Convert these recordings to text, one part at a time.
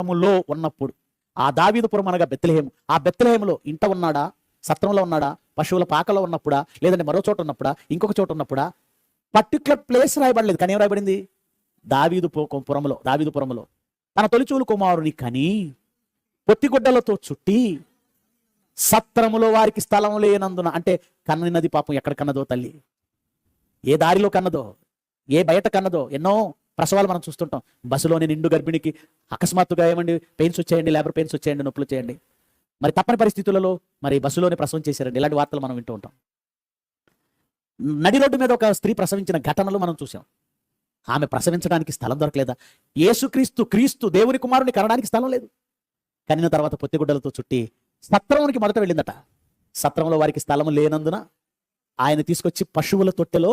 సత్రములో ఉన్నప్పుడు ఆ దావీదుపురం అనగా బెత్తలహేము ఆ బెత్తలహేములో ఇంట ఉన్నాడా? సత్రంలో ఉన్నాడా? పశువుల పాకలో ఉన్నప్పుడా? లేదంటే మరో చోట ఉన్నప్పుడా? ఇంకొక చోట ఉన్నప్పుడా? Particular place రాయబడలేదు. కానీ ఏం రాయబడింది? దావీదు పురంలో పురములో దావీదుపురములో తన తొలిచూలు కుమారుని కని పొత్తిగుడ్డలతో చుట్టి సత్రములో వారికి స్థలం లేనందున అంటే కన్నది పాపం ఎక్కడ కన్నదో తల్లి? ఏ దారిలో కన్నదో? ఏ బయట కన్నదో? ఎన్నో ప్రసవాలు మనం చూస్తుంటాం. బస్సులోని నిండు గర్భిణికి అకస్మాత్తుగా ఏమండి? పెయిన్స్ వచ్చేయండి లేబర్ పెయిన్స్ వచ్చేయండి నొప్పులు చేయండి మరి తప్పని పరిస్థితులలో మరి బస్సులోనే ప్రసవం చేశారండి. ఇలాంటి వార్తలు మనం వింటూ ఉంటాం. నడి రోడ్డు మీద ఒక స్త్రీ ప్రసవించిన ఘటనలు మనం చూసాం ఆమె ప్రసవించడానికి స్థలం దొరకలేదా? యేసుక్రీస్తు క్రీస్తు దేవుని కుమారుని కనడానికి స్థలం లేదు. కనిన తర్వాత పొత్తిగుడ్డలతో చుట్టి సత్రంలోనికి మొదట వెళ్ళిందట. సత్రంలో వారికి స్థలం లేనందున ఆయన తీసుకొచ్చి పశువుల తొట్టెలో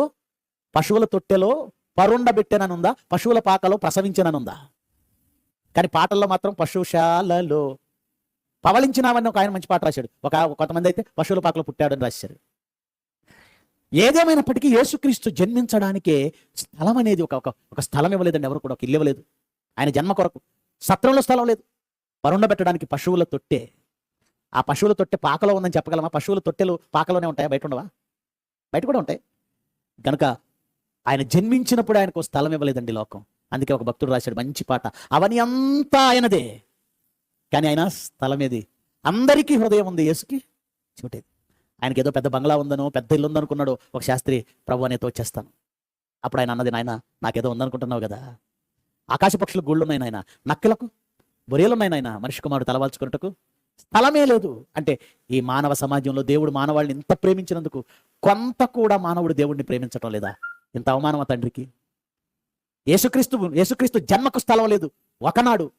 పశువుల తొట్టెలో పరుండబెట్టెననుందా? పశువుల పాకలో ప్రసవించననుందా? కానీ పాటల్లో మాత్రం పశుశాలలో పవలించినామని ఒక ఆయన మంచి పాట రాశాడు. ఒక కొంతమంది అయితే పశువుల పాకలో పుట్టాడని రాశారు. ఏదేమైనప్పటికీ యేసుక్రీస్తు జన్మించడానికే స్థలం అనేది ఒక ఒక స్థలం ఇవ్వలేదండి ఎవరు కూడా ఒక ఇల్లు ఇవ్వలేదు. ఆయన జన్మ కొరకు. సత్రంలో స్థలం లేదు. పరుండబెట్టడానికి పశువుల తొట్టె. ఆ పశువుల తొట్టె పాకలో ఉందని చెప్పగలమా? పశువుల తొట్టెలు పాకలోనే ఉంటాయా? బయట ఉండవా? బయట కూడా ఉంటాయి. గనుక ఆయన జన్మించినప్పుడు ఆయనకు స్థలం ఇవ్వలేదండి లోకం. అందుకే ఒక భక్తుడు రాశాడు మంచి పాట. అవని అంతా ఆయనదే. కానీ ఆయన స్థలం ఏది? అందరికీ హృదయం ఉంది యేసుకి చూటేది ఆయనకి ఏదో పెద్ద బంగ్లా ఉందనో పెద్ద ఇల్లు ఉందనుకున్నాడు ఒక శాస్త్రి ప్రభు అనేతో వచ్చేస్తాను. అప్పుడు ఆయన అన్నది నాయన నాకేదో ఉందనుకుంటున్నావు కదా. ఆకాశ పక్షులు గుళ్ళు ఉన్నాయి నాయన. నక్కలకు బొరియలున్నాయి నాయన. మనిషి కుమారుడు తలవాల్చుకున్నట్టుకు స్థలమే లేదు. అంటే ఈ మానవ సమాజంలో దేవుడు మానవాళ్ళని ఇంత ప్రేమించినందుకు కొంత కూడా మానవుడు దేవుడిని ప్రేమించటం లేదా? ఇంత అవమానం తండ్రికి? యేసుక్రీస్తు యేసుక్రీస్తు జన్మకు స్థలం లేదు. ఒకనాడు